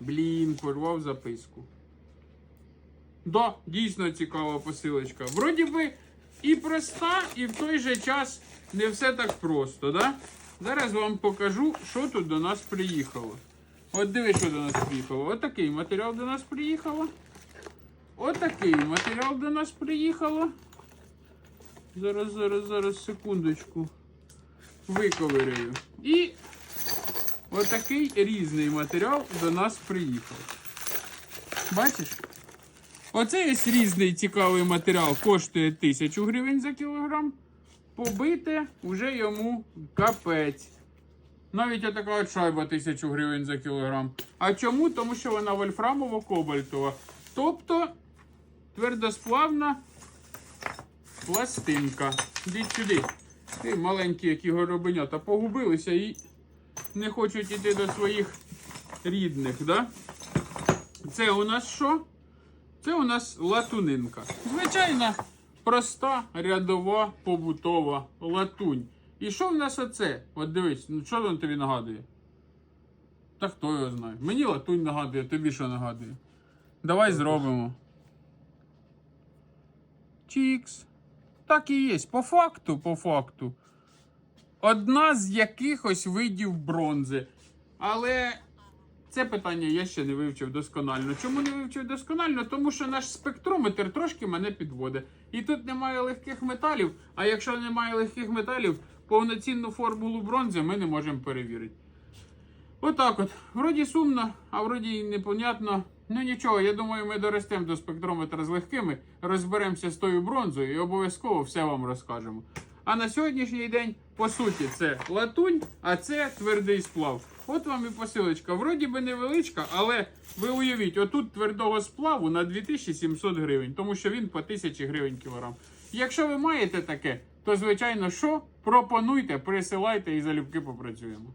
Блін, порвав записку. Да, дійсно цікава посилочка. Вроді би і проста, і в той же час не все так просто, да? Зараз вам покажу, що тут до нас приїхало. От диви, що до нас приїхало. Отакий матеріал до нас приїхало. Отакий матеріал до нас приїхало. Зараз, зараз, зараз, секундочку. Виковиряю. І отакий різний матеріал до нас приїхав. Бачиш? Оцей ось різний цікавий матеріал коштує 1000 гривень за кілограм. Побите вже йому капець. Навіть отака от шайба 1000 гривень за кілограм. А чому? Тому що вона вольфрамово-кобальтова. Тобто твердосплавна пластинка. Ідіть сюди. Ти маленькі, які горобенята, погубилися і не хочуть іти до своїх рідних, да? Це у нас що? Це у нас латунинка. Звичайна, проста, рядова, побутова латунь. І що в нас оце? От дивись, ну що він тобі нагадує? Та хто його знає? Мені латунь нагадує, тобі що нагадує? Давай зробимо. Чікс. Так і є. По факту, по факту. Одна з якихось видів бронзи. Але це питання я ще не вивчив досконально. Чому не вивчив досконально? Тому що наш спектрометр трошки мене підводить. І тут немає легких металів. А якщо немає легких металів, повноцінну формулу бронзи ми не можемо перевірити. Отак от. Вроді сумно, а вроді і непонятно. Ну нічого, я думаю, ми доростемо до спектрометра з легкими, розберемося з тою бронзою і обов'язково все вам розкажемо. А на сьогоднішній день, по суті, це латунь, а це твердий сплав. От вам і посилочка. Вроді би невеличка, але ви уявіть, отут твердого сплаву на 2700 гривень, тому що він по 1000 гривень кілограм. Якщо ви маєте таке, то звичайно що? Пропонуйте, присилайте і залюбки попрацюємо.